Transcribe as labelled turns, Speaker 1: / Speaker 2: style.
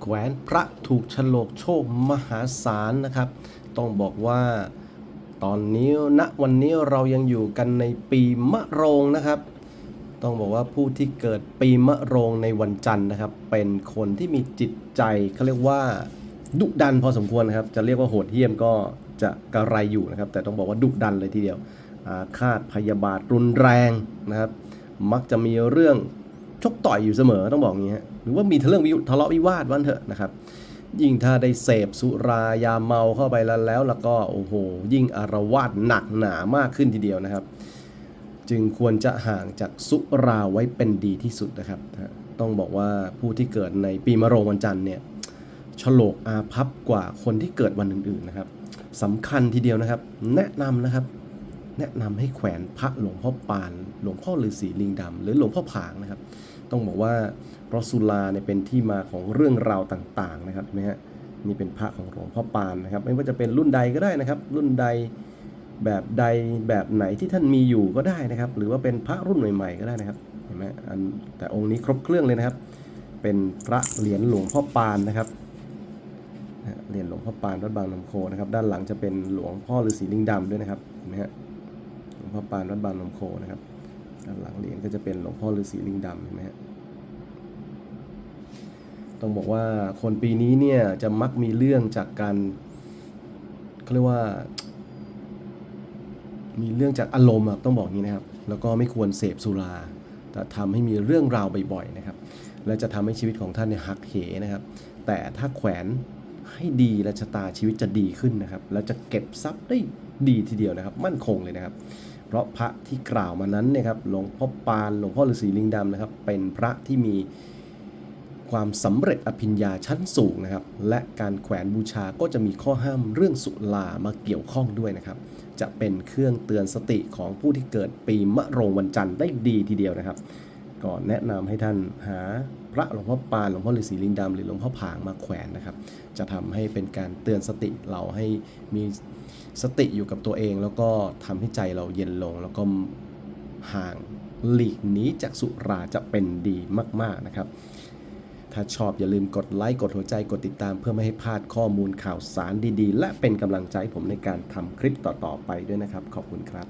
Speaker 1: แขวนพระถูกฉลกโชคมหาศาลนะครับ ต้องบอกว่าตอนนี้ณวันนี้เรายังอยู่กันในปีมะโรงนะครับ ต้องบอกว่าผู้ที่เกิดปีมะโรงในวันจันทร์นะครับ เป็นคนที่มีจิตใจเขาเรียกว่าดุดันพอสมควรนะครับ จะเรียกว่าโหดเหี้ยมก็จะกระไรอยู่นะครับ แต่ต้องบอกว่าดุดันเลยทีเดียวอาฆาตพยาบาทรุนแรงนะครับ มักจะมีเรื่อง ชกต่อยอยู่เสมอต้องบอกอย่างนี้ฮะหรือว่ามีเรื่องวิทะเลาะวิวาทวันเถอะนะครับ ยิ่งถ้าได้เสพสุรายาเมาเข้าไปแล้วแล้วแล้วก็โอ้โห ยิ่งอารวาสหนักหนามากขึ้นทีเดียวนะครับ จึงควรจะห่างจากสุราไว้เป็นดีที่สุดนะครับ ต้องบอกว่าผู้ที่เกิดในปีมะโรงวันจันทร์เนี่ยฉลกอาภัพกว่าคนที่เกิดวันอื่นๆนะครับสำคัญทีเดียวนะครับ แนะนำนะครับ แนะนำให้แขวนพระหลวงพ่อปาน หลวงพ่อฤาษีลิงดำหรือหลวงพ่อผางนะครับ ต้องบอกว่าเพราะสุราเนี่ยเป็นที่มาของเรื่องราวต่างๆนะครับนไหมฮะนี่เป็นพระของหลวงพ่อปานนะครับ ไม่ว่าจะเป็นรุ่นใดก็ได้นะครับ รุ่นใดแบบใดแบบไหนที่ท่านมีอยู่ก็ได้นะครับ หรือว่าเป็นพระรุ่นใหม่ๆก็ได้นะครับเห็นไหมอันแต่องค์นี้ครบเครื่องเลยนะครับ เป็นพระเหรียญหลวงพ่อปานนะครับเหรียญหลวงพ่อปานวัดบางน้ำโคนะครับ ด้านหลังจะเป็นหลวงพ่อฤาษีลิงดำด้วยนะครับเห็นไหมฮะ พ่อปานวัดบางนมโคนะครับด้านหลังเหรียญก็จะเป็นหลวงพ่อฤาษีลิงดำเห็นไหมฮะต้องบอกว่าคนปีนี้เนี่ยจะมักมีเรื่องจากการเขาเรียกว่า มีเรื่องจากอารมณ์อะต้องบอกงนี้นะครับ แล้วก็ไม่ควรเสพสุรา แต่ทำให้มีเรื่องราวบ่อยๆนะครับ และจะทำให้ชีวิตของท่านเนี่ยหักเหนะครับ แต่ถ้าแขวนให้ดีและชะตาชีวิตจะดีขึ้นนะครับ แล้วจะเก็บทรัพย์ได้ดีทีเดียวนะครับ มั่นคงเลยนะครับ เพราะพระที่กล่าวมานั้นเนี่ยครับหลวงพ่อปานหลวงพ่อฤาษีลิงดำนะครับ เป็นพระที่มีความสำเร็จอภิญญาชั้นสูงนะครับ และการแขวนบูชาก็จะมีข้อห้ามเรื่องสุลามาเกี่ยวข้องด้วยนะครับ จะเป็นเครื่องเตือนสติของผู้ที่เกิดปีมะโรงวันจันทร์ได้ดีทีเดียวนะครับ ก็แนะนำให้ท่านหาพระหลวงพ่อปานหลวงพ่อฤาษีลิงดำหรือหลวงพ่อผางมาแขวนนะครับ จะทำให้เป็นการเตือนสติเราให้มีสติอยู่กับตัวเอง แล้วก็ทำให้ใจเราเย็นลง แล้วก็ห่างหลีกหนีจากสุราจะเป็นดีมาก ๆนะครับ ถ้าชอบอย่าลืมกดไลค์กดหัวใจกดติดตามเพื่อไม่ให้พลาดข้อมูลข่าวสารดีๆ และเป็นกำลังใจให้ผมในการทำคลิปต่อๆไปด้วยนะครับ ขอบคุณครับ